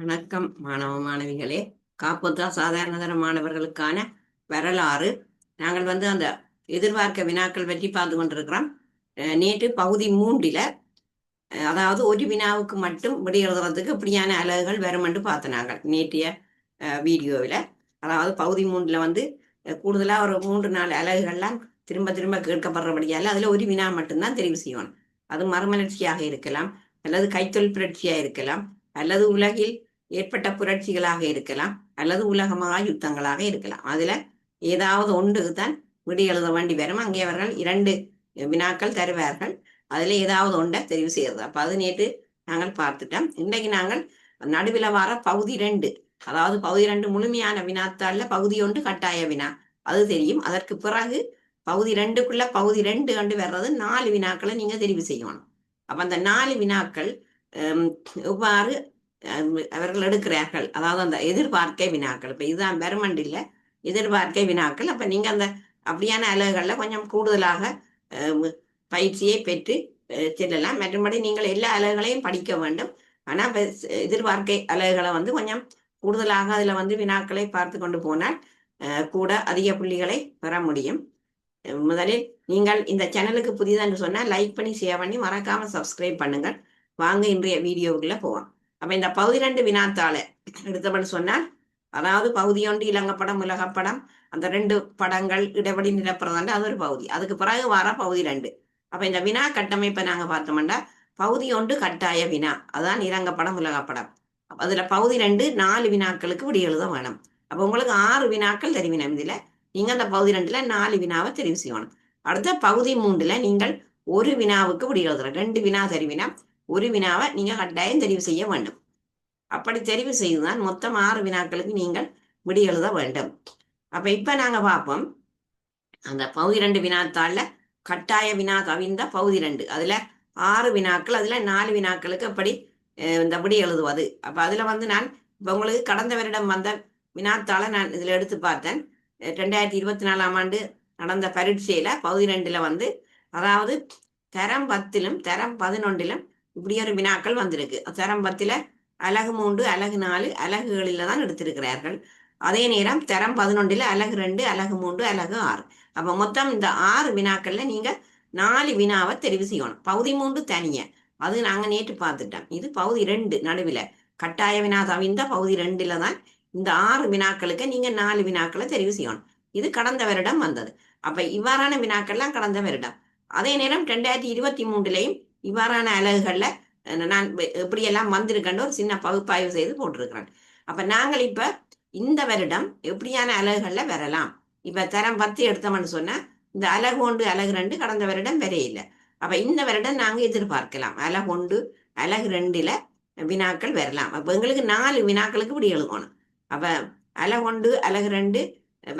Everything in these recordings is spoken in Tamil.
வணக்கம் மாணவ மாணவிகளே. காப்போத்தா சாதாரணதர மாணவர்களுக்கான வரலாறு. நாங்கள் வந்து அந்த எதிர்பார்க்க வினாக்கள் பற்றி பார்த்து கொண்டிருக்கிறோம். நேற்று பகுதி மூன்றில் அதாவது ஒரு வினாவுக்கு மட்டும் விடை எழுதுறதுக்கு இப்படியான அலகுகள் வரும் என்று பார்த்து நாங்கள் நேற்றைய வீடியோவில். அதாவது பகுதி மூன்றில் வந்து கூடுதலாக ஒரு மூன்று நாலு அலகுகள்லாம் திரும்ப திரும்ப கேட்கப்படுறபடியால் அதில் ஒரு வினா மட்டும்தான் தெரிவு செய்யணும். அது மறுமலர்ச்சியாக இருக்கலாம் அல்லது கைத்தொழில் புரட்சியாக இருக்கலாம் அல்லது உலகில் ஏற்பட்ட புரட்சிகளாக இருக்கலாம் அல்லது உலகமாக யுத்தங்களாக இருக்கலாம். அதுல ஏதாவது ஒன்றுக்கு தான் விடி எழுத வேண்டி வரும். அங்கே அவர்கள் இரண்டு வினாக்கள் தருவார்கள். அதுல ஏதாவது ஒன்றை தெரிவு செய்யறது. அப்ப அது நேற்று நாங்கள் பார்த்துட்டோம். இன்றைக்கு நாங்கள் நடுவில் வர பகுதி ரெண்டு அதாவது பகுதி ரெண்டு முழுமையான வினாத்தாள்ல பகுதி ஒன்று கட்டாய வினா. அது தெரியும். அதற்கு பிறகு பகுதி ரெண்டுக்குள்ள பகுதி ரெண்டு கண்டு வர்றது நாலு வினாக்களை நீங்க தெரிவு செய்யணும். அப்ப அந்த நாலு வினாக்கள் எவ்வாறு அவர்கள் எடுக்கிறார்கள். அதாவது அந்த எதிர்பார்க்கை வினாக்கள். இப்ப இதுதான் பெர்மண்ட் இல்ல எதிர்பார்க்கை வினாக்கள். அப்ப நீங்க அந்த அப்படியான அலகுகள்ல கொஞ்சம் கூடுதலாக பயிற்சியை பெற்று செல்லலாம். மற்றபடி நீங்கள் எல்லா அலகுகளையும் படிக்க வேண்டும். ஆனா எதிர்பார்க்கை அலகுகளை வந்து கொஞ்சம் கூடுதலாக அதுல வந்து வினாக்களை பார்த்து கொண்டு போனால் கூட அதிக புள்ளிகளை பெற முடியும். முதலில் நீங்கள் இந்த சேனலுக்கு புதிதான்னு சொன்னால் லைக் பண்ணி ஷேர் பண்ணி மறக்காம சப்ஸ்கிரைப் பண்ணுங்கள். வாங்க இன்றைய வீடியோவுக்குள்ள போவோம் அப்ப இந்த பகுதி ரெண்டு வினாத்தாள. எடுத்தபடி சொன்னால் அதாவது பகுதி ஒன்று இலங்கப்படம் உலகப்படம் அந்த ரெண்டு படங்கள் இடைவெளி நிலப்புறதாண்டு அது ஒரு பகுதி. அதுக்கு பிறகு வர பகுதி ரெண்டு. அப்ப இந்த வினா கட்டமைப்பை நாங்க பார்த்தோம்னா பகுதி ஒன்று கட்டாய வினா அதான் இலங்கப்படம் உலகப்படம் அதுல பகுதி ரெண்டு நாலு வினாக்களுக்கு விடி எழுத வேணும். அப்ப உங்களுக்கு ஆறு வினாக்கள் தெரிவினம் இதுல நீங்க அந்த பகுதி ரெண்டுல நாலு வினாவை தெரிவு செய்யணும். அடுத்த பகுதி மூன்றுல நீங்கள் ஒரு வினாவுக்கு விடி எழுதுற ரெண்டு வினா தெரிவினா ஒரு வினாவை நீங்க கட்டாயம் தெரிவு செய்ய வேண்டும். அப்படி தெரிவு செய்துதான் மொத்தம் ஆறு வினாக்களுக்கு நீங்கள் விடி எழுத வேண்டும். அப்ப இப்ப நாங்க பார்ப்போம். அந்த பகுதி ரெண்டு வினாத்தாள்ல கட்டாய வினா கவிந்த பகுதி ரெண்டு அதுல ஆறு வினாக்கள் அதுல நாலு வினாக்களுக்கு அப்படி இந்த விடி எழுதுவது. அப்ப அதுல வந்து நான் இப்ப உங்களுக்கு கடந்த வருடம் வந்த வினாத்தாளை நான் இதுல எடுத்து பார்த்தேன். ரெண்டாயிரத்தி இருபத்தி நாலாம் ஆண்டு நடந்த பரீட்சையில பகுதி ரெண்டுல வந்து அதாவது தரம் பத்திலும் தரம் பதினொன்றிலும் இப்படி ஒரு வினாக்கள் வந்திருக்கு. தரம்பத்தில் அலகு மூன்று அலகு நாலு அலகுகளில தான் எடுத்திருக்கிறார்கள். அதே நேரம் தரம் பதினொன்றில் அலகு ரெண்டு அலகு மூன்று அலகு ஆறு. அப்ப மொத்தம் இந்த ஆறு வினாக்கள்ல நீங்க நாலு வினாவை தெரிவு செய்யணும். பகுதி மூன்று தனிய. அது நாங்க நேற்று பார்த்துட்டோம். இது பகுதி ரெண்டு நடுவில். கட்டாய வினா தவிர்ந்த பகுதி ரெண்டுல தான் இந்த ஆறு வினாக்களுக்கு நீங்க நாலு வினாக்களை தெரிவு செய்யணும். இது கடந்த வருடம் வந்தது. அப்ப இவ்வாறான வினாக்கள்லாம் கடந்த வருடம். அதே நேரம் ரெண்டாயிரத்தி இருபத்தி மூன்றுலையும் இவ்வாறான அலகுகளில் நான் எப்படியெல்லாம் வந்திருக்கேன்னு ஒரு சின்ன பகுப்பாய்வு செய்து போட்டிருக்கிறேன் அப்ப நாங்கள் இப்ப இந்த வருடம் எப்படியான அலகுகளில் வரலாம்? இப்ப தரம் பத்து எடுத்தோம்னு சொன்னா இந்த அலகு ஒன்று அலகு ரெண்டு கடந்த வருடம் வரையில. இல்லை அப்ப இந்த வருடம் நாங்க எதிர்பார்க்கலாம். அலகு ஒன்று அலகு ரெண்டுல வினாக்கள் வரலாம். அப்ப எங்களுக்கு நாலு வினாக்களுக்கு இப்படி எழுதணும். அப்ப அலகு ஒன்று அலகு ரெண்டு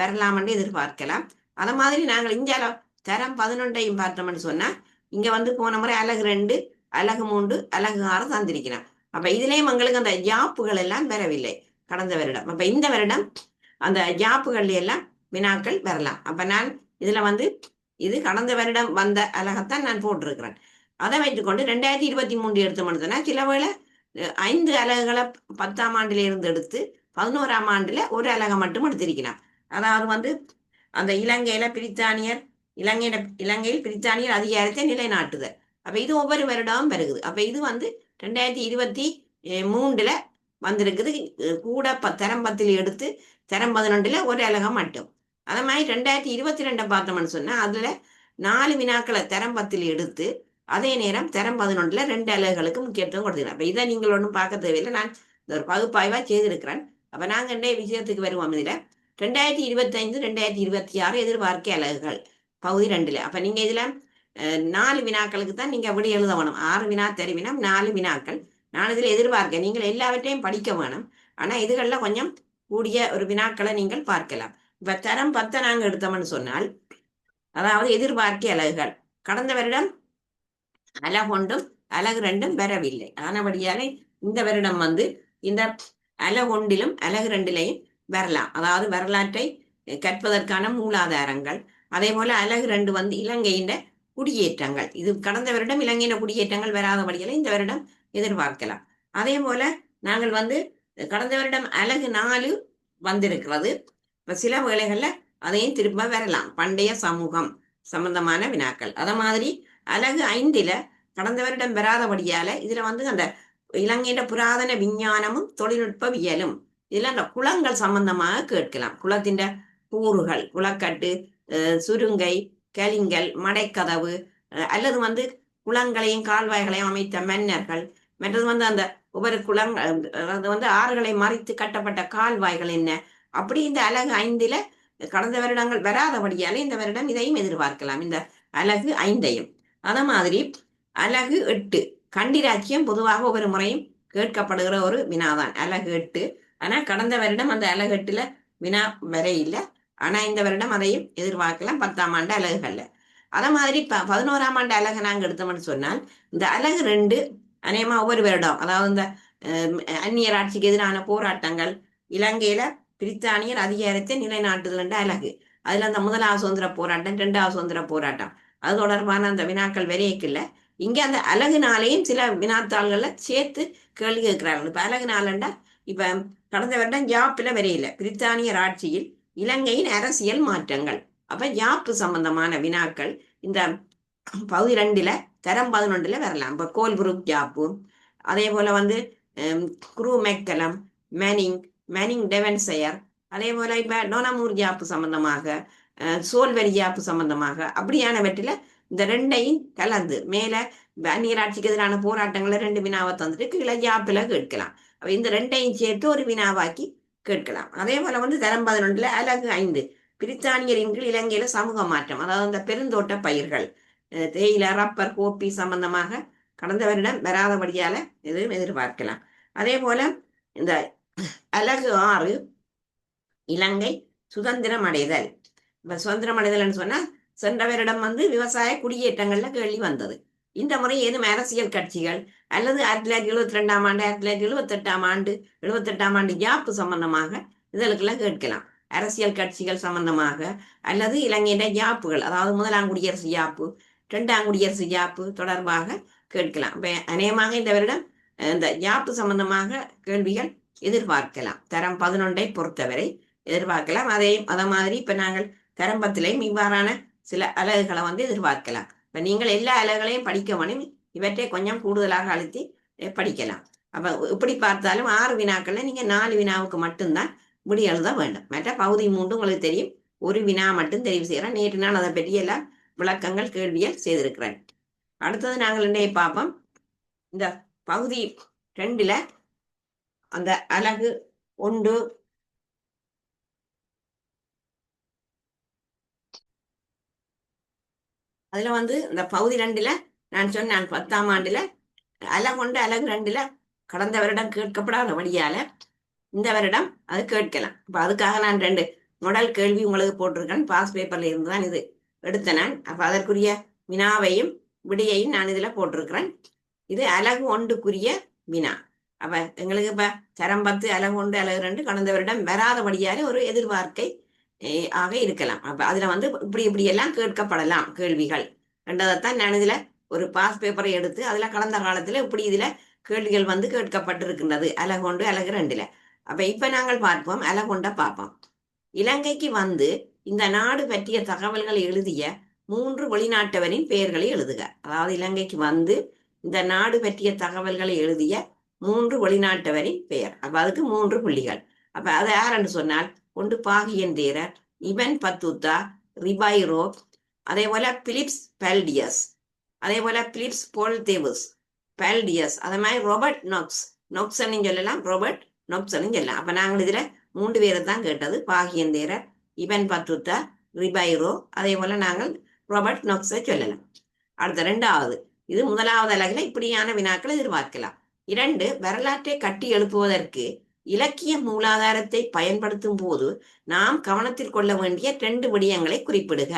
வரலாம்னு எதிர்பார்க்கலாம். அத மாதிரி நாங்கள் இந்தியால தரம் பதினொன்றையும் பார்த்தோம்னு சொன்னா இங்க வந்து போன முறை அலகு ரெண்டு அலகு மூன்று அழகு ஆறு தந்திருக்கிறான். அப்ப இதுலயும் எங்களுக்கு அந்த ஜாப்புகள் எல்லாம் வரவில்லை கடந்த வருடம். அப்ப இந்த வருடம் அந்த ஜாப்புகள் எல்லாம் வினாக்கள் வரலாம். அப்ப நான் இதுல வந்து இது கடந்த வருடம் வந்த அழகத்தான் நான் போட்டிருக்கிறேன். அதை வைத்துக்கொண்டு ரெண்டாயிரத்தி இருபத்தி மூன்று எடுத்து எடுத்தோம்னா சில வேளை ஐந்து அலகுகளை பத்தாம் ஆண்டுல இருந்து எடுத்து பதினோராம் ஆண்டுல ஒரு அலகை மட்டும் எடுத்திருக்கலாம் அதாவது வந்து அந்த இலங்கையில பிரித்தானியர் இலங்கையில இலங்கையில் பிரித்தானியர் அதிகாரத்தை நிலைநாட்டுதல். அப்ப இது ஒவ்வொரு வருடமும் வருகுது. அப்ப இது வந்து ரெண்டாயிரத்தி இருபத்தி மூன்றுல வந்திருக்குது. கூட தரம் பத்தில் எடுத்து தரம் பதினொன்றுல ஒரு அலகம் மட்டும். அதே மாதிரி ரெண்டாயிரத்தி இருபத்தி ரெண்டை பார்த்தோம்னு சொன்னா அதுல நாலு வினாக்களை தரம் பத்தில் எடுத்து அதே நேரம் தரம் பதினொன்றுல ரெண்டு அலகுகளுக்கு முக்கியத்துவம் கொடுத்துக்கிறேன் அப்ப இதை நீங்கள் ஒன்றும் பார்க்க தேவையில்லை. நான் இந்த ஒரு பகுப்பாய்வா செய்திருக்கிறேன். அப்ப நாங்க ரெண்டே விஷயத்துக்கு வருவோம் இதுல? ரெண்டாயிரத்தி இருபத்தி ஐந்து ரெண்டாயிரத்தி இருபத்தி ஆறு எதிர்பார்க்க அலகுகள். பகுதி ரெண்டுல. அப்ப நீங்க இதுல நாலு வினாக்களுக்கு தான் நீங்க அப்படி எழுத வேணும் ஆறு வினா தெரிவினா நாலு வினாக்கள். நான் இதுல எதிர்பார்க்க நீங்கள் எல்லாவற்றையும் படிக்க வேணும். ஆனா இதுகள்ல கொஞ்சம் கூடிய ஒரு வினாக்களை நீங்கள் பார்க்கலாம். இப்ப தரம் பத்தை நாங்க எடுத்தோம்னு சொன்னால் அதாவது எதிர்பார்க்க அலகுகள். கடந்த வருடம் அலகொண்டும் ஒன்றும் அலகு ரெண்டும் வரவில்லை. ஆனபடியாலே இந்த வருடம் வந்து இந்த அலகொண்டிலும் ஒன்றிலும் அலகு ரெண்டிலையும் வரலாம். அதாவது வரலாற்றை கற்பதற்கான மூலாதாரங்கள். அதே போல அலகு ரெண்டு வந்து இலங்கையின் குடியேற்றங்கள். இது கடந்த வருடம் இலங்கையின குடியேற்றங்கள் வராதபடியால இந்த வருடம் எதிர்பார்க்கலாம். அதே போல நாங்கள் வந்து கடந்த வருடம் அழகு நாலு வந்திருக்கிறது. சில வேளைகள்ல அதையும் திரும்ப வரலாம். பண்டைய சமூகம் சம்பந்தமான வினாக்கள். அத மாதிரி அழகு ஐந்துல கடந்த வருடம் வராதபடியால இதுல வந்து அந்த இலங்கையில புராதன விஞ்ஞானமும் தொழில்நுட்பவியலும். இதுல அந்த குளங்கள் சம்பந்தமாக கேட்கலாம். குளத்தின் கூறுகள் குளக்கட்டு சுருங்கை கலிங்கல் மடைக்கதவு அல்லது வந்து குளங்களையும் கால்வாய்களையும் அமைத்த மன்னர்கள். மற்றது வந்து அந்த ஒவ்வொரு குளங் அது வந்து ஆறுகளை மறைத்து கட்டப்பட்ட கால்வாய்கள் என்ன? அப்படி இந்த அழகு ஐந்தில கடந்த வருடங்கள் வராதபடியால இந்த வருடம் இதையும் எதிர்பார்க்கலாம். இந்த அழகு ஐந்தையும். அதே மாதிரி அழகு எட்டு. கண்டிராட்சியம் பொதுவாக ஒவ்வொரு முறையும் கேட்கப்படுகிற ஒரு வினாதான். அழகு எட்டு. ஆனா கடந்த வருடம் அந்த அழகு எட்டுல வினா வரையில ஆனா இந்த வருடம் அதையும் எதிர்பார்க்கலாம் பத்தாம் ஆண்டு அழகுகள்ல அதே மாதிரி ப பதினோராம் ஆண்டு அழகு நாங்க எடுத்தோம்னு சொன்னால் இந்த அழகு ரெண்டு அநேகமா ஒவ்வொரு வருடம் அதாவது இந்த அந்நியர் ஆட்சிக்கு எதிரான போராட்டங்கள் இலங்கையில பிரித்தானியர் அதிகாரத்தை நிலைநாட்டுதல் என்ற அழகு அதுல அந்த முதலாவது சுதந்திர போராட்டம் இரண்டாவது சுதந்திர போராட்டம். அது தொடர்பான அந்த வினாக்கள் வரையக்கில்ல இங்க அந்த அழகு நாளையும் சில வினாத்தாள்கள்ல சேர்த்து கேள்வி கேட்கிறார்கள். இப்ப அழகுனாலண்டா இப்ப கடந்த வருடம் ஜாப்பில் வரையில பிரித்தானியர் ஆட்சியில் இலங்கையின் அரசியல் மாற்றங்கள். அப்ப யாப்பு சம்பந்தமான வினாக்கள் இந்த பகுதி ரெண்டுல தரம் பதினொன்றுல வரலாம். இப்ப கோல்புருக் ஜாப்பு அதே போல வந்து Crowe McCullum Manning Manning Devonshire அதே போல இப்ப டோனமூர் ஜாப்பு சம்பந்தமாக சோல்வெரி யாப்பு சம்பந்தமாக அப்படியானவற்றில இந்த ரெண்டையும் கலந்து மேல நீராட்சிக்கு எதிரான போராட்டங்களை ரெண்டு வினாவை தந்துட்டு கீழே ஜாப்பில் கேட்கலாம். அப்ப இந்த ரெண்டையும் சேர்த்து ஒரு வினாவாக்கி கேட்கலாம். அதே போல வந்து தரம் பதினொன்றுல அழகு ஐந்து. பிரித்தானியரின் கீழ் இலங்கையில சமூக மாற்றம். அதாவது அந்த பெருந்தோட்ட பயிர்கள் தேயிலை ரப்பர் கோப்பி சம்பந்தமாக கடந்த வருடம் வராதபடியால எதுவும் எதிர்பார்க்கலாம். அதே போல இந்த அழகு ஆறு இலங்கை சுதந்திரம் அடைதல். இப்ப சுதந்திரம் அடைதல்னு சொன்னா சென்ற வருடம் வந்து விவசாய குடியேற்றங்கள்ல கேள்வி வந்தது. இந்த முறை ஏதும் அரசியல் கட்சிகள் அல்லது ஆயிரத்தி தொள்ளாயிரத்தி எழுபத்தி ரெண்டாம் ஆண்டு ஆயிரத்தி தொள்ளாயிரத்தி எழுபத்தி எட்டாம் ஆண்டு எழுபத்தி எட்டாம் ஆண்டு ஜாப்பு சம்பந்தமாக இதற்கெல்லாம் கேட்கலாம். அரசியல் கட்சிகள் சம்பந்தமாக அல்லது இலங்கையிட ஜாப்புகள் அதாவது முதலாம் குடியரசு ஜாப்பு ரெண்டாம் குடியரசு ஜாப்பு தொடர்பாக கேட்கலாம். இப்போ அநேகமாக இந்த வருடம் இந்த ஜாப்பு சம்பந்தமாக கேள்விகள் எதிர்பார்க்கலாம். தரம் பதினொன்றை பொறுத்தவரை எதிர்பார்க்கலாம். அதே அதை மாதிரி இப்ப நாங்கள் தரம்பத்திலையும் இவ்வாறான சில அலகுகளை வந்து எதிர்பார்க்கலாம். இப்ப நீங்கள் எல்லா அலகுகளையும் படிக்க வேணும். இவற்றை கொஞ்சம் கூடுதலாக அழுத்தி படிக்கலாம். அப்ப இப்படி பார்த்தாலும் ஆறு வினாக்கள்ல நீங்க நாலு வினாவுக்கு மட்டும்தான் விடி எழுத வேண்டும். மற்ற பகுதி மூன்று உங்களுக்கு தெரியும். ஒரு வினா மட்டும் தெரிவு செய்கிறேன் நேற்று நான் அதை பற்றி எல்லாம் விளக்கங்கள் கேள்வியல் செய்திருக்கிறேன். அடுத்தது நாங்கள் இன்றைய பார்ப்போம். இந்த பகுதி ரெண்டுல அந்த அலகு ஒன்று அதுல வந்து இந்த பகுதி ரெண்டுல நான் சொன்னேன் பத்தாம் ஆண்டுல அலகொண்டு அலகு ரெண்டுல கடந்த வருடம் கேட்கப்படாத வழியால இந்த வருடம் அது கேட்கலாம். இப்ப அதுக்காக நான் ரெண்டு முதல் கேள்வி உங்களுக்கு போட்டிருக்கேன். பாஸ் பேப்பர்ல இருந்து தான் இது எடுத்த நான். அப்ப அதற்குரிய வினாவையும் விடையையும் நான் இதுல போட்டிருக்கிறேன். இது அலகு ஒன்றுக்குரிய வினா. அப்ப எங்களுக்கு இப்ப சரம் பத்து அலகு ஒன்று அலகு ரெண்டு கடந்த வருடம் வராதபடியால ஒரு எதிர்பார்க்கை ஆக இருக்கலாம். அப்ப அதுல வந்து இப்படி இப்படி எல்லாம் கேட்கப்படலாம் கேள்விகள். என்றதைத்தான் நான் இதுல ஒரு பாஸ் பேப்பரை எடுத்து அதில் கடந்த காலத்தில் இப்படி இதில் கேள்விகள் வந்து கேட்கப்பட்டிருக்கின்றது. அலகொண்டு அலகு ரெண்டில். அப்போ இப்போ நாங்கள் பார்ப்போம். அலகொண்ட பார்ப்போம் இலங்கைக்கு வந்து இந்த நாடு பற்றிய தகவல்களை எழுதிய மூன்று வெளிநாட்டவரின் பெயர்களை எழுதுக. அதாவது இலங்கைக்கு வந்து இந்த நாடு பற்றிய தகவல்களை எழுதிய மூன்று வெளிநாட்டவரின் பெயர். அப்ப அதுக்கு மூன்று புள்ளிகள். அப்ப அது யாருன்னு சொன்னால் ஒன்று பாகியன் தேரர் இவன் பத்துத்தா ரிபைரோ அதே போல பிலிப்ஸ் பெல்டியஸ். அதே போல பிலிப்ஸ் போல் தேவஸ் பெல்டியஸ் அதே மாதிரி ரோபர்ட் நொக்ஸ் நொக்சன் சொல்லலாம் ரோபர்ட் நொக்சன் சொல்லலாம். அப்ப நாங்கள் இதுல மூன்று பேரை தான் கேட்டது. பாகியந்தேர இவன் பத்துத்தா ரிபைரோ அதே போல நாங்கள் ரோபர்ட் நொக்ஸை சொல்லலாம். அடுத்த ரெண்டாவது. இது முதலாவது அலகில இப்படியான வினாக்களை எதிர்பார்க்கலாம். இரண்டு வரலாற்றை கட்டி எழுப்புவதற்கு இலக்கிய மூலாதாரத்தை பயன்படுத்தும் போது நாம் கவனத்தில் கொள்ள வேண்டிய ரெண்டு விடயங்களை குறிப்பிடுக.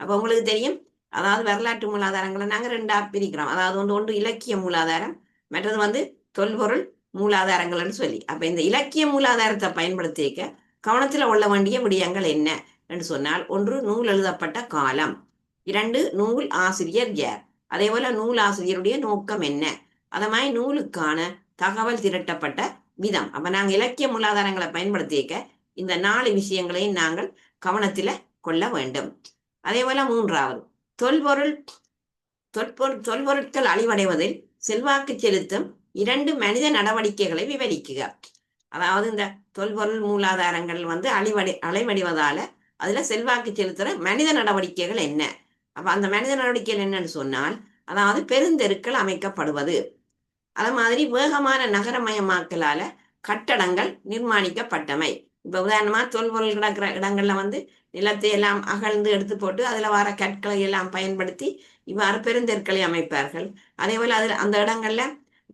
அப்ப உங்களுக்கு தெரியும் அதாவது வரலாற்று மூலாதாரங்களை நாங்கள் ரெண்டா பிரிக்கிறோம். அதாவது வந்து ஒன்று இலக்கிய மூலாதாரம் மற்றது வந்து தொல்பொருள் மூலாதாரங்கள்னு சொல்லி. அப்போ இந்த இலக்கிய மூலாதாரத்தை பயன்படுத்திக்க கவனத்தில் கொள்ள வேண்டிய விடயங்கள் என்ன என்று சொன்னால் ஒன்று நூல் எழுதப்பட்ட காலம் இரண்டு நூல் ஆசிரியர் யார் அதே போல நூல் ஆசிரியருடைய நோக்கம் என்ன அதை மாதிரி நூலுக்கான தகவல் திரட்டப்பட்ட விதம். அப்ப நாங்க இலக்கிய மூலாதாரங்களை பயன்படுத்திக்க இந்த நாலு விஷயங்களையும் நாங்கள் கவனத்துல கொள்ள வேண்டும். அதே போல மூன்றாவது தொல்பொருள் தொற்பொருள் தொல்பொருட்கள் அழிவடைவதில் செல்வாக்கு செலுத்தும் இரண்டு மனித நடவடிக்கைகளை விவரிக்குக. அதாவது இந்த தொல்பொருள் மூலாதாரங்கள் வந்து அழிவடை அலைவடிவதால அதுல செல்வாக்கு செலுத்துற மனித நடவடிக்கைகள் என்ன? அப்ப அந்த மனித நடவடிக்கைகள் என்னன்னு சொன்னால் அதாவது பெருந்தெருக்கள் அமைக்கப்படுவது. அது மாதிரி வேகமான நகரமயமாக்கலால கட்டடங்கள் நிர்மாணிக்கப்பட்டமை. இப்ப உதாரணமா தொல்பொருள் கிடக்கிற இடங்கள்ல வந்து நிலத்தை எல்லாம் அகழ்ந்து எடுத்து போட்டு அதுல வர கற்களை எல்லாம் பயன்படுத்தி இவ்வாறு பெருந்தெற்களை அமைப்பார்கள். அதே போல அதுல அந்த இடங்கள்ல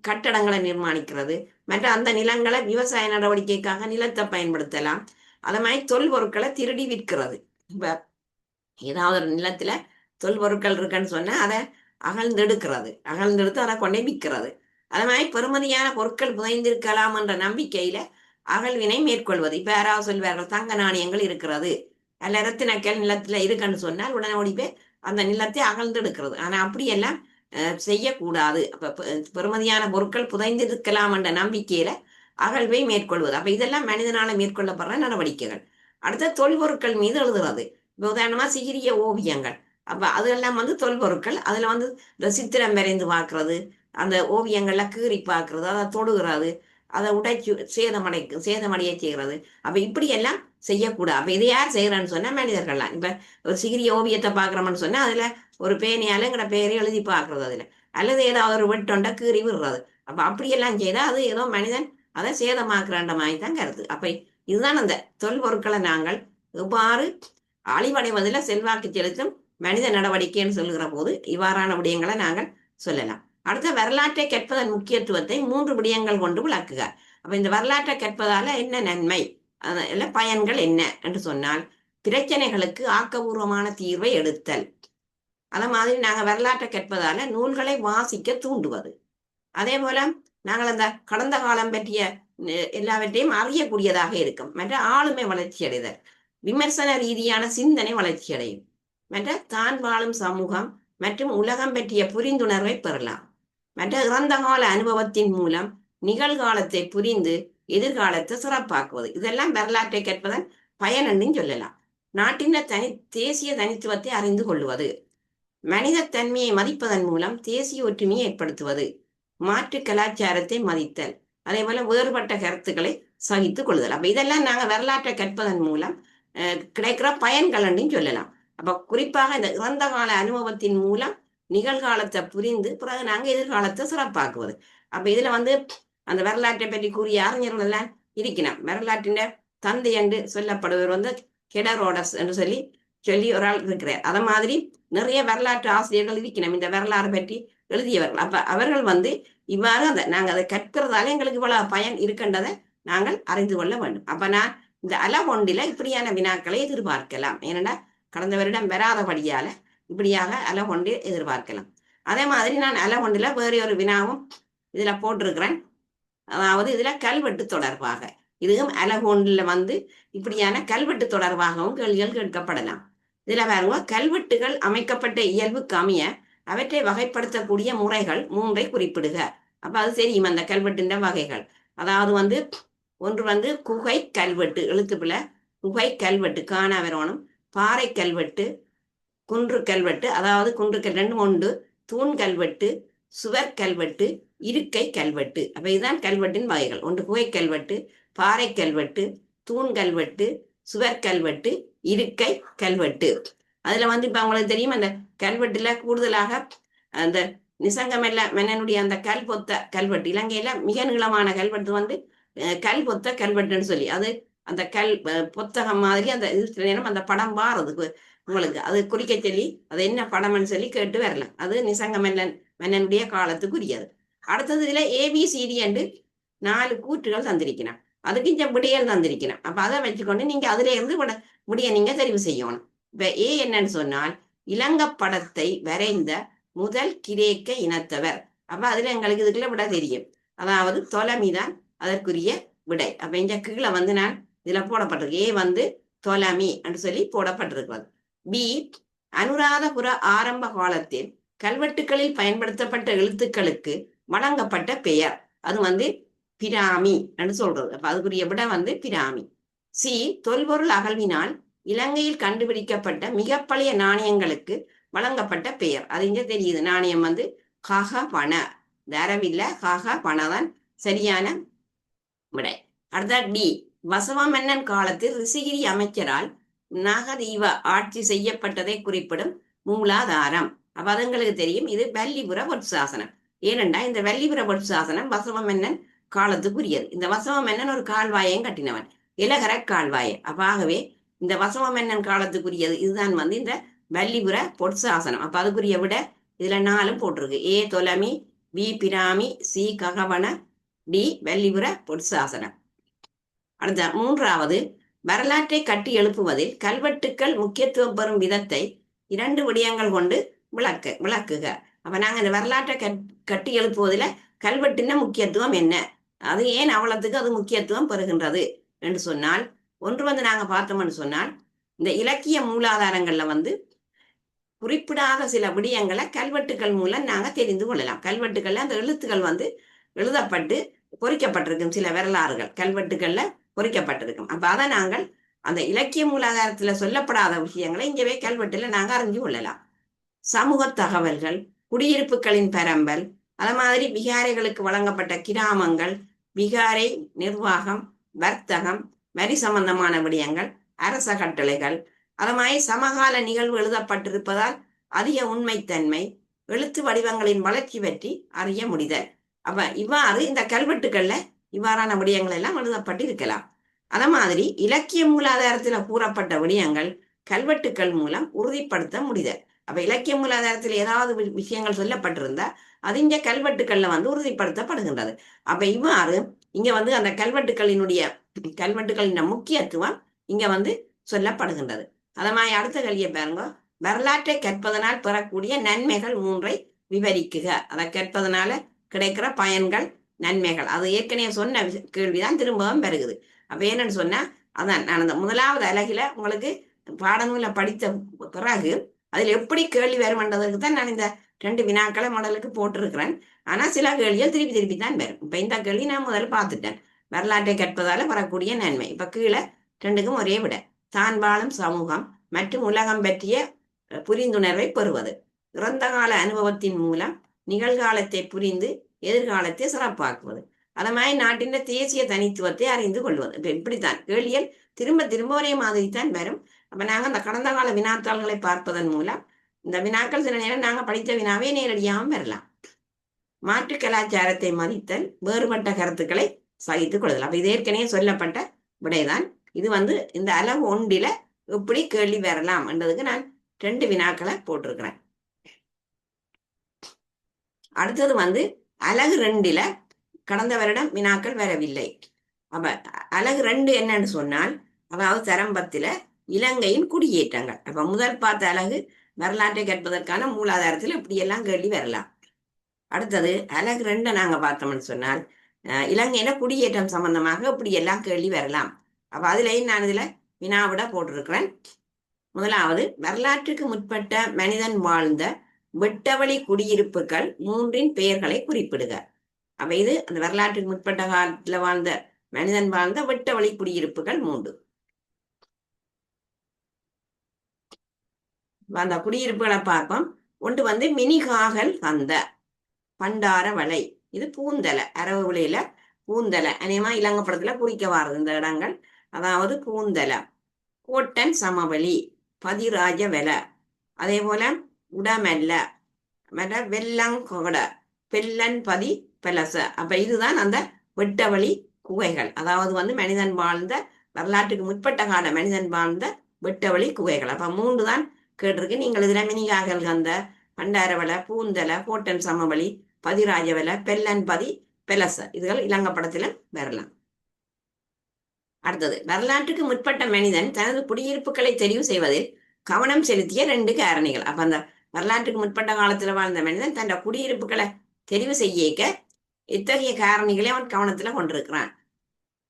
கட்டடங்களை நிர்மாணிக்கிறது. மற்ற அந்த நிலங்களை விவசாய நடவடிக்கைக்காக நிலத்தை பயன்படுத்தலாம். அது மாதிரி தொல்பொருட்களை திருடி விற்கிறது. இப்ப ஏதாவது ஒரு நிலத்துல தொல்பொருட்கள் இருக்குன்னு சொன்னா அதை அகழ்ந்தெடுக்கிறது அகழ்ந்தெடுத்து அதை கொண்டே விற்கிறது. அது மாதிரி பெருமதியான பொருட்கள் புதைந்திருக்கலாம் என்ற நம்பிக்கையில அகழ்வினை மேற்கொள்வது. இப்ப யாராவது சொல்வார்கள் தங்க நாணயங்கள் இருக்கிறது. அல்ல ரத்தினக்கல் நிலத்துல இருக்குன்னு சொன்னால் உடனே ஓடி போய் அந்த நிலத்தை அகழ்ந்து எடுக்கிறது. ஆனா அப்படியெல்லாம் செய்யக்கூடாது. அப்ப பெருமதியான பொருட்கள் புதைந்திருக்கலாம் என்ற நம்பிக்கையில அகழ்வை மேற்கொள்வது. அப்ப இதெல்லாம் மனிதனால மேற்கொள்ளப்படுற நடவடிக்கைகள். அடுத்த தொல்பொருட்கள் மீது எழுதுறது இப்போ உதாரணமா சிகிரிய ஓவியங்கள். அப்ப அதெல்லாம் வந்து தொல்பொருட்கள் அதுல வந்து இந்த சித்திரம் வரைந்து பார்க்கறது. அந்த ஓவியங்கள்ல கீறி பார்க்கறது. அதை தொடுகிறது. அதை உடைச்சு சேதமடை சேதமடைய செய்கிறது. அப்ப இப்படி எல்லாம் செய்யக்கூடாது. அப்ப இதை யார் செய்யறான்னு சொன்னா மனிதர்கள்லாம் இப்ப ஒரு சிகிரிய ஓவியத்தை பாக்குறோம்னு சொன்னா அதுல ஒரு பேனையால எங்கட பேரை எழுதி பார்க்கிறது அதுல. அல்லது ஏதாவது ஒரு வெட்டொண்டை கீறி விடுறது. அப்ப அப்படியெல்லாம் செய்தா அது ஏதோ மனிதன் அதை சேதமாக்குறான்ற மாதிரி தான் கருத்து. அப்ப இதுதான் அந்த தொல்பொருட்களை நாங்கள் எவ்வாறு அழிவடைவதில் செல்வாக்கு செலுத்தும் மனித நடவடிக்கைன்னு சொல்லுகிற போது இவ்வாறான விடயங்களை நாங்கள் சொல்லலாம். அடுத்த வரலாற்றை கற்பதன் முக்கியத்துவத்தை மூன்று விடயங்கள் கொண்டு விளக்குக. அப்ப இந்த வரலாற்றை கேட்பதால என்ன நன்மை? அது பயன்கள் என்ன என்று சொன்னால் பிரச்சனைகளுக்கு ஆக்கபூர்வமான தீர்வை எடுத்தல். அத மாதிரி நாங்கள் வரலாற்றை கேட்பதால நூல்களை வாசிக்க தூண்டுவது. அதே போல நாங்கள் அந்த கடந்த காலம் பற்றிய எல்லாவற்றையும் அறியக்கூடியதாக இருக்கும். மற்ற ஆளுமை வளர்ச்சி அடைதல். விமர்சன ரீதியான சிந்தனை வளர்ச்சி அடையும். மற்ற தான் வாழும் சமூகம் மற்றும் உலகம் பற்றிய புரிந்துணர்வை பெறலாம். மற்ற இறந்த கால அனுபவத்தின் மூலம் நிகழ்காலத்தை புரிந்து எதிர்காலத்தை சிறப்பாக்குவது. இதெல்லாம் வரலாற்றை கற்பதன் பயன் என்றும் சொல்லலாம். நாட்டின் தனி தேசிய தனித்துவத்தை அறிந்து கொள்வது. மனித தன்மையை மதிப்பதன் மூலம் தேசிய ஒற்றுமையை ஏற்படுத்துவது. மாற்று கலாச்சாரத்தை மதித்தல். அதே போல வேறுபட்ட கருத்துக்களை சகித்துக் கொள்ளுதல். அப்ப இதெல்லாம் நாங்க வரலாற்றை கற்பதன் மூலம் கிடைக்கிற பயன்கள் என்றும் சொல்லலாம். அப்ப குறிப்பாக இந்த இறந்த கால அனுபவத்தின் மூலம் நிகழ்காலத்தை புரிந்து பிறகு நாங்க எதிர்காலத்தை சிறப்பாக்குவது. அப்ப இதுல வந்து அந்த வரலாற்றை பற்றி கூறிய அறிஞர்கள் எல்லாம் இருக்கணும். வரலாற்றின் தந்தை என்று சொல்லப்படுவர் வந்து கெடரோடஸ் என்று சொல்லி சொல்லி ஒரு ஆள் இருக்கிறார். அத மாதிரி நிறைய வரலாற்று ஆசிரியர்கள் இருக்கணும். இந்த வரலாறு பற்றி எழுதியவர்கள். அப்ப அவர்கள் வந்து இவ்வாறு அந்த நாங்கள் அதை கற்கிறதால எங்களுக்கு இவ்வளவு பயன் இருக்கின்றதை நாங்கள் அறிந்து கொள்ள வேண்டும். அப்ப நான் இந்த அலகொண்டில இப்படியான வினாக்களை எதிர்பார்க்கலாம். ஏனென்றா கடந்த வருடம் வராதபடியால இப்படியாக அலகொண்டு எதிர்பார்க்கலாம். அதே மாதிரி நான் அலகொண்டில வேறு ஒரு வினாவும் இதுல போட்டிருக்கிறேன். அதாவது இதுல கல்வெட்டு தொடர்பாக. இதுவும் அலகொண்டுல வந்து இப்படியான கல்வெட்டு தொடர்பாகவும் கேள்விகள் கேட்கப்படலாம். இதுல பாருங்க கல்வெட்டுகள் அமைக்கப்பட்ட இயல்புக்கு அமைய அவற்றை வகைப்படுத்தக்கூடிய முறைகள் மூன்றை குறிப்பிடுக. அப்ப அது தெரியும் அந்த கல்வெட்டின் வகைகள். அதாவது வந்து ஒன்று வந்து குகை கல்வெட்டு எழுத்துப்பில குகை கல்வெட்டு காண வரணும் பாறை கல்வெட்டு குன்று கல்வெட்டு அதாவது குன்று கல் ரெண்டு ஒன்று தூண் கல்வெட்டு சுவர் கல்வெட்டு இருக்கை கல்வெட்டு அப்போ இதுதான் கல்வெட்டின் வகைகள். ஒன்று குகை கல்வெட்டு பாறை கல்வெட்டு தூண் கல்வெட்டு சுவர் கல்வெட்டு இருக்கை கல்வெட்டு அதில் வந்து இப்போ உங்களுக்கு தெரியும் அந்த கல்வெட்டில் கூடுதலாக அந்த நிசங்கமெல்ல மன்னனுடைய அந்த கல் பொத்த கல்வெட்டு இலங்கையில மிக நீளமான கல்வெட்டு வந்து கல்பொத்த கல் பொத்த கல்வெட்டுன்னு சொல்லி அது அந்த கல் புத்தகம் மாதிரி அந்த நேரம் அந்த படம் வாரது உங்களுக்கு அது குறிக்க சொல்லி அது என்ன படம்னு சொல்லி கேட்டு வரலாம். அது நிசங்க மன்னன் மன்னனுடைய காலத்துக்குரியது. அடுத்தது இதுல ஏபிசிடி என்று நாலு கூற்றுகள் தந்திருக்கணும் அதுக்கு இந்த விடையல் தந்திருக்கணும் அப்ப அதை வச்சுக்கொண்டு நீங்க அதுல இருந்து விட நீங்க தெரிவு செய்யணும். இப்ப ஏ என்னன்னு சொன்னால் இளங்க படத்தை வரைந்த முதல் கிரேக்க இனத்தவர். அப்ப அதுல எங்களுக்கு இதுக்குள்ள விட தெரியும். அதாவது தொலமிதான் அதற்குரிய விடை. அப்ப இங்க கீழே வந்து நான் இதுல போடப்பட்டிருக்கு. ஏ வந்து தொலமி என்று சொல்லி போடப்பட்டிருக்கிறது. பி அனுராதபுர ஆரம்ப காலத்தில் கல்வெட்டுகளில் பயன்படுத்தப்பட்ட எழுத்துக்களுக்கு வழங்கப்பட்ட பெயர். அது வந்து பிராமி என்று சொல்றது. அப்ப அதுக்குரிய விட வந்து பிராமி. சி தொல்பொருள் அகழ்வினால் இலங்கையில் கண்டுபிடிக்கப்பட்ட மிக பழைய நாணயங்களுக்கு வழங்கப்பட்ட பெயர். அது இங்க தெரியுது? நாணயம் வந்து கக பண தரவில்ல கக பணதான் சரியான விடை. அடுத்த டி வசவ மன்னன் காலத்தில் ரிஷிகிரி அமைச்சரால் நாகதீவ ஆட்சி செய்யப்பட்டதை குறிப்பிடும் மூலாதாரம். அப்ப அதுங்களுக்கு தெரியும். இது வல்லிபுர பொற்சாசனம் ஏனென்றா இந்த வல்லிபுர பொற்சாசனம் வசவ மன்னன் காலத்துக்குரியது. இந்த வசவ மன்னன் ஒரு கால்வாயையும் கட்டினவன். இலகர கால்வாயை. அப்பாகவே இந்த வசவ மன்னன் காலத்துக்குரியது. இதுதான் வந்து இந்த வல்லிபுர பொற்சாசனம் அப்ப அதுக்குரிய விட இதுல நாலும் போட்டிருக்கு. A Ptolemy B Brahmi C ககவன D Vallipura பொற்சாசனம் அடுத்த மூன்றாவது வரலாற்றை கட்டி எழுப்புவதில் கல்வெட்டுக்கள் முக்கியத்துவம் பெறும் விதத்தை இரண்டு விடயங்கள் கொண்டு விளக்க விளக்குக. அப்ப நாங்க இந்த வரலாற்றை கட்- கட்டி எழுப்புவதில் கல்வெட்டின முக்கியத்துவம் என்ன? அது ஏன் அவ்வளத்துக்கு அது முக்கியத்துவம் பெறுகின்றது என்று சொன்னால் ஒன்று வந்து நாங்க பார்த்தோம்னு சொன்னால் இந்த இலக்கிய மூலாதாரங்கள்ல வந்து குறிப்பிடாத சில விடயங்களை கல்வெட்டுகள் மூலம் நாங்க தெரிந்து கொள்ளலாம். கல்வெட்டுகள்ல அந்த எழுத்துக்கள் வந்து எழுதப்பட்டு பொறிக்கப்பட்டிருக்கும் சில வரலாறுகள். கல்வெட்டுகள்ல பொறிக்கப்பட்டிருக்கும் அப்ப அதை நாங்கள் அந்த இலக்கிய மூலாதாரத்துல சொல்லப்படாத விஷயங்களை இங்கவே கல்வெட்டுல நாங்க அறிஞ்சு கொள்ளலாம். சமூக தகவல்கள் குடியிருப்புகளின் பரம்பல் அது மாதிரி விகாரைகளுக்கு வழங்கப்பட்ட கிராமங்கள் விகாரை நிர்வாகம் வர்த்தகம் வரி சம்பந்தமான விடயங்கள் அரச கட்டளைகள் அது மாதிரி சமகால நிகழ்வு எழுதப்பட்டிருப்பதால் அதிக உண்மைத்தன்மை எழுத்து வடிவங்களின் வளர்ச்சி பற்றி அறிய முடிதல். அப்ப இவ்வாறு இந்த கல்வெட்டுகள்ல இவ்வாறான விடயங்கள் எல்லாம் எழுதப்பட்டிருக்கலாம். அத மாதிரி இலக்கிய மூலாதாரத்துல கூறப்பட்ட விடயங்கள் கல்வெட்டுக்கள் மூலம் உறுதிப்படுத்த முடியுது அப்ப இலக்கிய மூலாதாரத்தில் ஏதாவது விஷயங்கள் சொல்லப்பட்டிருந்தா அது இங்க கல்வெட்டுக்கள்ல வந்து உறுதிப்படுத்தப்படுகின்றது. அப்ப இவ்வாறு இங்க வந்து அந்த கல்வெட்டுக்களினுடைய கல்வெட்டுகளின் முக்கியத்துவம் இங்க வந்து சொல்லப்படுகின்றது. அத மாதிரி அடுத்த கல்வியை பாருங்க. வரலாற்றை கற்பதனால் பெறக்கூடிய நன்மைகள் மூன்றை விவரிக்குக. அதை கற்பதனால கிடைக்கிற பயன்கள் நன்மைகள். அது ஏற்கனவே சொன்ன கேள்விதான் திரும்பவும் பெருகுது அப்ப என்னன்னு சொன்னா அதான் நான் அந்த முதலாவது அலகில உங்களுக்கு பாடநூலை படித்த பிறகு அதில் எப்படி கேள்வி வருமன்றதுக்கு தான் நான் இந்த ரெண்டு வினாக்களை மடலுக்கு போட்டிருக்கிறேன். ஆனா சில கேள்விகள் திருப்பி திருப்பி தான் வரும். இப்ப இந்த கேள்வி நான் முதல்ல பார்த்துட்டேன். வரலாற்றை கற்பதால வரக்கூடிய நன்மை. இப்ப கீழே ரெண்டுக்கும் ஒரே விட. தான் வாழும் சமூகம் மற்றும் உலகம் பற்றிய புரிந்துணர்வை பெறுவது. இறந்த கால அனுபவத்தின் மூலம் நிகழ்காலத்தை புரிந்து எதிர்காலத்தை சிறப்பாக்குவது. அது மாதிரி நாட்டின் தேசிய தனித்துவத்தை அறிந்து கொள்வது. இப்போ இப்படித்தான். கேள்விகள் திரும்ப திரும்ப ஒரே மாதிரி தான் வரும். அப்போ நாங்கள் அந்த கடந்த கால வினாத்தாள்களை பார்ப்பதன் மூலம் இந்த வினாக்கள் சில நேரம் நாங்கள் படித்த வினாவே நேரடியாகவும் வரலாம். மாற்று கலாச்சாரத்தை மதித்தல் வேறுபட்ட கருத்துக்களை சகித்துக் கொள்ளுதல். அப்போ இது ஏற்கனவே சொல்லப்பட்ட விடைதான். இது வந்து இந்த அளவு ஒன்றில எப்படி கேள்வி வரலாம் என்றதுக்கு நான் ரெண்டு வினாக்களை போட்டிருக்கிறேன். அடுத்தது வந்து அலகு ரெண்டில் கடந்த வருடம் வினாக்கள் வரவில்லை. அப்ப அலகு ரெண்டு என்னன்னு சொன்னால் அதாவது தரம்பத்தில இலங்கையின் குடியேற்றங்கள். அப்ப முதல் பார்த்த அலகு வரலாற்றை கற்பதற்கான மூலாதாரத்தில் இப்படியெல்லாம் கேள்வி வரலாம். அடுத்தது அலகு ரெண்டை நாங்க பார்த்தோம்னு சொன்னால் அஹ், இலங்கையில குடியேற்றம் சம்பந்தமாக இப்படி எல்லாம் கேள்வி வரலாம். அப்ப அதுலயும் நான் இதுல வினாவிட போட்டிருக்கிறேன். முதலாவது வரலாற்றுக்கு முற்பட்ட மனிதன் வாழ்ந்த வெட்டவழி குடியிருப்புகள் மூன்றின் பெயர்களை குறிப்பிடுக. அப்ப இது அந்த வரலாற்றுக்கு முற்பட்ட காலத்துல வாழ்ந்த மனிதன் வாழ்ந்த வெட்டவழி குடியிருப்புகள் மூன்று. அந்த குடியிருப்புகளை பார்ப்போம். ஒன்று வந்து மினிகாகல் கந்த பண்டார வலை இது பூந்தலை அரவு விலையில பூந்தலை. அநேகமா இலங்கப்படத்துல குறிக்க வாரது இந்த இடங்கள். அதாவது பூந்தலை கோட்டன் சமவெளி பதிராஜ வெல. அதே போல உடமல்ல. மற்ற வெள்ளங்கொட பெல்லன் பதி பெலச. அப்ப இதுதான் அந்த வெட்டவழி குகைகள். அதாவது வந்து மனிதன் வாழ்ந்த வரலாற்றுக்கு முற்பட்ட கால மனிதன் வாழ்ந்த வெட்டவழி குகைகள். அப்ப மூன்று தான் கேட்டிருக்கு. நீங்கள் இதுல மினிகாகல் கந்த பண்டாரவள பூந்தல கோட்டன் சமவெளி பதிராஜவல பெல்லன் பதி பெலச. இதுகள் இலங்கப்படத்துல வரலாம். அடுத்தது வரலாற்றுக்கு முற்பட்ட மனிதன் தனது குடியிருப்புகளை தெரிவு செய்வதில் கவனம் செலுத்திய ரெண்டு காரணிகள். அப்ப அந்த வரலாற்றுக்கு முற்பட்ட காலத்துல வாழ்ந்த மனிதன் தன் குடியிருப்புகளை தெரிவு செய்யக்க இத்தகைய காரணிகளை அவன் கவனத்துல கொண்டிருக்கிறான்.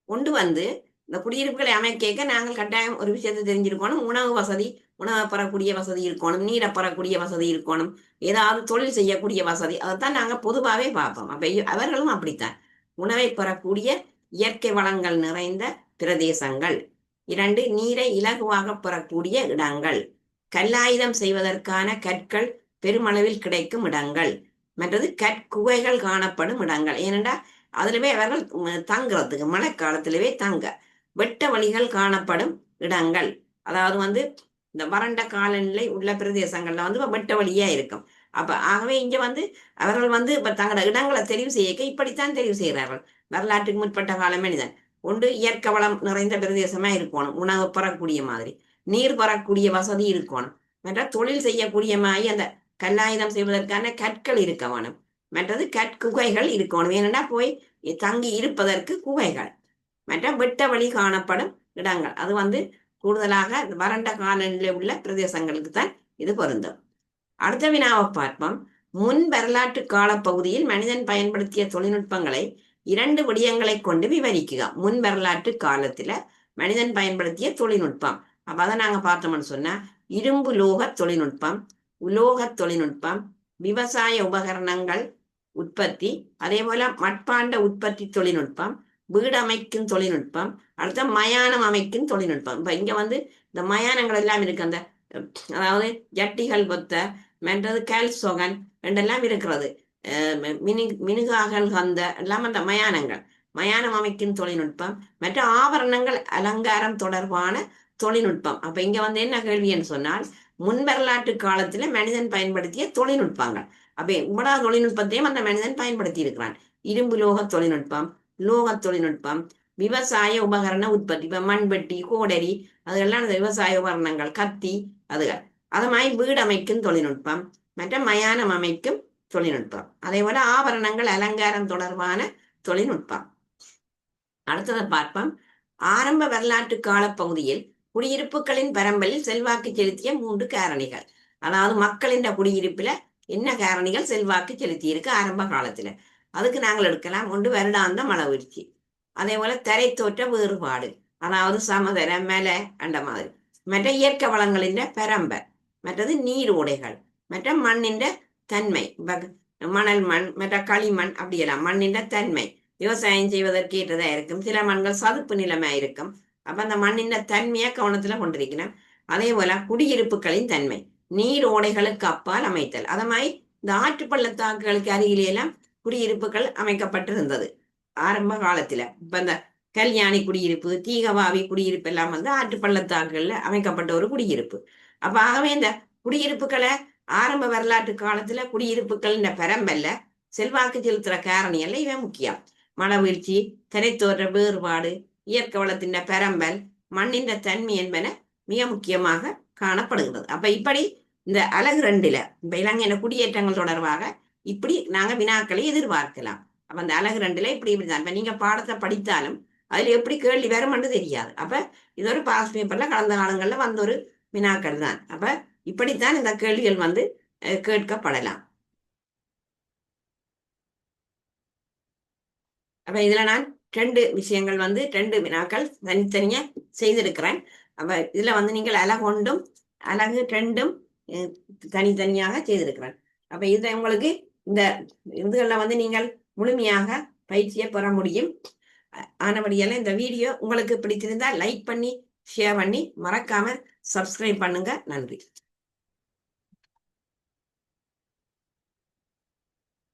கொண்டு வந்து இந்த குடியிருப்புகளை அமைக்க நாங்கள் கட்டாயம் ஒரு விஷயத்தை தெரிஞ்சிருக்கணும். உணவு வசதி உணவை பெறக்கூடிய வசதி இருக்கணும். நீரை பெறக்கூடிய வசதி இருக்கணும். ஏதாவது தொழில் செய்யக்கூடிய வசதி. அதைத்தான் நாங்கள் பொதுவாகவே பார்ப்போம் அப்போ அவர்களும் அப்படித்தான். உணவை பெறக்கூடிய இயற்கை வளங்கள் நிறைந்த பிரதேசங்கள். இரண்டு நீரை இலகுவாக பெறக்கூடிய இடங்கள். கல்லாயுதம் செய்வதற்கான கற்கள் பெருமளவில் கிடைக்கும் இடங்கள். மற்றது கற்குகைகள் காணப்படும் இடங்கள். ஏனென்றால் அதுலவே அவர்கள் தங்குறதுக்கு மழை காலத்திலவே தங்க வெட்ட வழிகள் காணப்படும் இடங்கள். அதாவது வந்து இந்த வறண்ட காலநிலை உள்ள பிரதேசங்கள்ல வந்து வெட்ட வழியா இருக்கும். அப்ப ஆகவே இங்க வந்து அவர்கள் வந்து இப்ப தங்களோட இடங்களை தெரிவு செய்யக்க இப்படித்தான் தெரிவு செய்கிறார்கள். வரலாற்றுக்கு முற்பட்ட கால மனிதன். ஒன்று இயற்கை வளம் நிறைந்த பிரதேசமா இருக்கணும். உணவு பெறக்கூடிய மாதிரி. நீர் பெறக்கூடிய வசதி இருக்கணும். மற்ற தொழில் செய்யக்கூடிய மாதிரி அந்த கல்லாயுதம் செய்வதற்கான கற்கள் இருக்க வேணும். மற்றது கற்குகைகள் இருக்கணும். ஏன்னா போய் தங்கி இருப்பதற்கு குகைகள். மற்ற வெட்ட வழி காணப்படும் இடங்கள். அது வந்து கூடுதலாக வறண்ட காலநிலை உள்ள பிரதேசங்களுக்கு தான் இது பொருந்தும். அடுத்த வினாவை பார்ப்போம். முன் வரலாற்று காலப்பகுதியில் மனிதன் பயன்படுத்திய தொழில்நுட்பங்களை இரண்டு விடயங்களை கொண்டு விவரிക്കുക முன் வரலாற்று காலத்துல மனிதன் பயன்படுத்திய தொழில்நுட்பம். அப்போ அதை நாங்கள் பார்த்தோம்னு சொன்னால் இரும்பு லோக தொழில்நுட்பம் உலோக தொழில்நுட்பம் விவசாய உபகரணங்கள் உற்பத்தி அதே போல மட்பாண்ட உற்பத்தி தொழில்நுட்பம் வீடு அமைக்கும் தொழில்நுட்பம் அடுத்த மயானம் அமைக்கும் தொழில்நுட்பம். இப்போ இங்கே வந்து இந்த மயானங்கள் எல்லாம் இருக்கு. அந்த அதாவது ஜட்டிகள் பொத்த மற்றது கேல்சோகன் ரெண்டெல்லாம் இருக்கிறது. மினு மினுகாகல் கந்த எல்லாம் அந்த மயானங்கள். மயானம் அமைக்கும் தொழில்நுட்பம் மற்ற ஆபரணங்கள் அலங்காரம் தொடர்பான தொழில்நுட்பம். அப்ப இங்க வந்து என்ன கேள்வின்னு சொன்னால் முன்வரலாற்று காலத்துல மனிதன் பயன்படுத்திய தொழில்நுட்பங்கள். அப்ப உமடா தொழில்நுட்பத்தையும் அந்த மனிதன் பயன்படுத்தி இருக்கிறான். இரும்பு லோக தொழில்நுட்பம் லோக தொழில்நுட்பம் விவசாய உபகரண உற்பத்தி இப்ப மண்வெட்டி கோடரி அதெல்லாம் அந்த விவசாய உபகரணங்கள் கத்தி அதுகள் அது மாதிரி வீடு அமைக்கும் தொழில்நுட்பம் மற்ற மயானம் அமைக்கும் தொழில்நுட்பம். அதே போல ஆபரணங்கள் அலங்காரம் தொடர்பான தொழில்நுட்பம். அடுத்ததை பார்ப்போம். ஆரம்ப வரலாற்று கால பகுதியில் குடியிருப்புகளின் பரம்பலில் செல்வாக்கு செலுத்திய மூன்று காரணிகள். அதாவது மக்களின் குடியிருப்புல என்ன காரணிகள் செல்வாக்கு செலுத்தியிருக்கு? ஆரம்ப காலத்துல. அதுக்கு நாங்கள் எடுக்கலாம். ஒன்று வருடாந்த மழை அதே போல தரை தோற்ற வேறுபாடு. அதாவது சமதர மலை அந்த மாதிரி. மற்ற இயற்கை வளங்களின் பரம்ப. மற்றது நீர் உடைகள். மற்ற மண்ணின் தன்மை. மணல் மண் மற்ற களிமண் அப்படியெல்லாம். மண்ணின் தன்மை. விவசாயம் செய்வதற்கு ஏற்றதா இருக்கும். சில மண்கள் சதுப்பு நிலமா இருக்கும் அப்ப அந்த மண்ணின் தன்மையை கவனத்துல கொண்டிருக்கணும். அதே போல குடியிருப்புகளின் தன்மை. நீர் ஓடைகளுக்கு அப்பால் அமைத்தல். அத மாதிரி இந்த ஆற்று பள்ளத்தாக்குகளுக்கு அருகிலேயெல்லாம் குடியிருப்புகள் அமைக்கப்பட்டிருந்தது. ஆரம்ப காலத்துல. இப்ப இந்த கல்யாணி குடியிருப்பு தீகவாவி குடியிருப்பு எல்லாம் வந்து ஆற்று பள்ளத்தாக்குகள்ல அமைக்கப்பட்ட ஒரு குடியிருப்பு. அப்ப ஆகவே இந்த குடியிருப்புகளை ஆரம்ப வரலாற்று காலத்துல குடியிருப்புகள் இந்த பெரம்பல்ல செல்வாக்கு செலுத்துற காரணி எல்லாம் இவன் முக்கியம். மழை வீழ்ச்சி வேறுபாடு இயற்கை வளத்தின் பெரம்பல் மண்ணின் தன்மை என்பன மிக முக்கியமாக காணப்படுகிறது. அப்ப இப்படி இந்த அழகு ரெண்டுல இப்ப இலங்கையில குடியேற்றங்கள் தொடர்பாக இப்படி நாங்க வினாக்களை எதிர்பார்க்கலாம். அப்ப அந்த அழகு ரெண்டுல இப்படி இப்படிதான் இப்ப நீங்க பாடத்தை படித்தாலும் அதுல எப்படி கேள்வி வருமென்று தெரியாது. அப்ப இது ஒரு பாஸ் பேப்பர்ல கடந்த காலங்கள்ல வந்த ஒரு வினாக்கள் தான். அப்ப இப்படித்தான் இந்த கேள்விகள் வந்து கேட்கப்படலாம். அப்ப இதுல நான் ரெண்டு விஷயங்கள் வந்து ரெண்டு வினாக்கள் தனித்தனியா செய்திருக்கிறேன். அப்ப இதுல வந்து நீங்கள் அழகொண்டும் ஒன்றும் அழகு ரெண்டும் தனித்தனியாக செய்திருக்கிறேன். அப்ப இதுல உங்களுக்கு இந்த இதுகள்ல வந்து நீங்கள் முழுமையாக பயிற்சியை பெற முடியும். ஆனபடியெல்லாம் ஆனபடியால இந்த வீடியோ உங்களுக்கு பிடிச்சிருந்தா லைக் பண்ணி ஷேர் பண்ணி மறக்காம சப்ஸ்கிரைப் பண்ணுங்க. நன்றி.